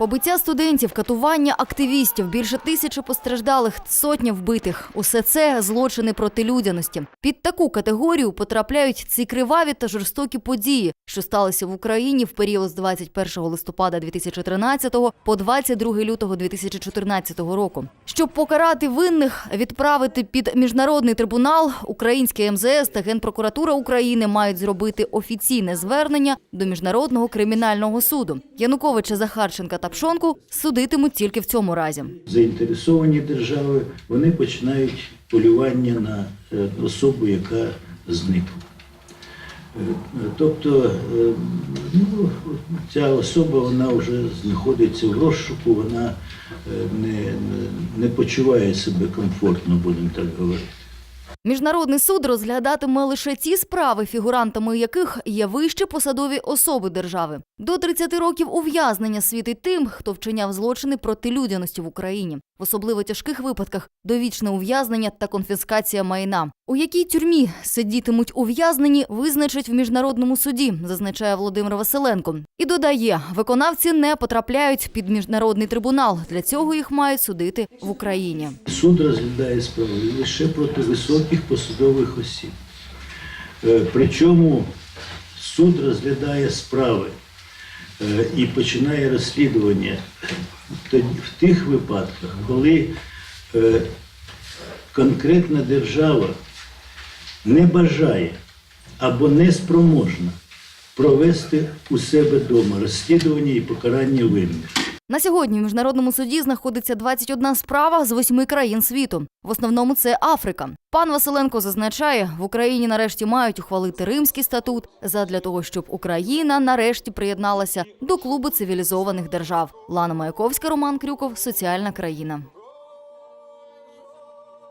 Побиття студентів, катування активістів, більше тисячі постраждалих, сотня вбитих. Усе це злочини проти людяності. Під таку категорію потрапляють ці криваві та жорстокі події, що сталися в Україні в період з 21 листопада 2013 по 22 лютого 2014 року. Щоб покарати винних, відправити під міжнародний трибунал, українське МЗС та Генпрокуратура України мають зробити офіційне звернення до міжнародного кримінального суду. Януковича Захарченка та Пшонку судитимуть тільки в цьому разі. заінтересовані держави, вони починають полювання на е, особу, яка зникла. Е, е, Тобто ну, ця особа вона вже знаходиться в розшуку, вона не, не почуває себе комфортно, будемо так говорити. Міжнародний суд розглядатиме лише ті справи, фігурантами яких є вищі посадові особи держави. До 30 років ув'язнення світить тим, хто вчиняв злочини проти людяності в Україні, в особливо тяжких випадках довічне ув'язнення та конфіскація майна. У якій тюрмі сидітимуть ув'язнені, визначать в міжнародному суді, зазначає Володимир Василенко. І додає, виконавці не потрапляють під міжнародний трибунал. Для цього їх мають судити в Україні. Суд розглядає справи лише проти високих посадових осіб. Е, Причому суд розглядає справи е, і починає розслідування в тих випадках, коли е, конкретна держава не бажає або не спроможна провести у себе вдома розслідування і покарання винних. На сьогодні в міжнародному суді знаходиться 21 справа з восьми країн світу. В основному це Африка. Пан Василенко зазначає, в Україні нарешті мають ухвалити Римський статут задля того, щоб Україна нарешті приєдналася до клубу цивілізованих держав. Лана Маяковська, Роман Крюков, Соціальна країна.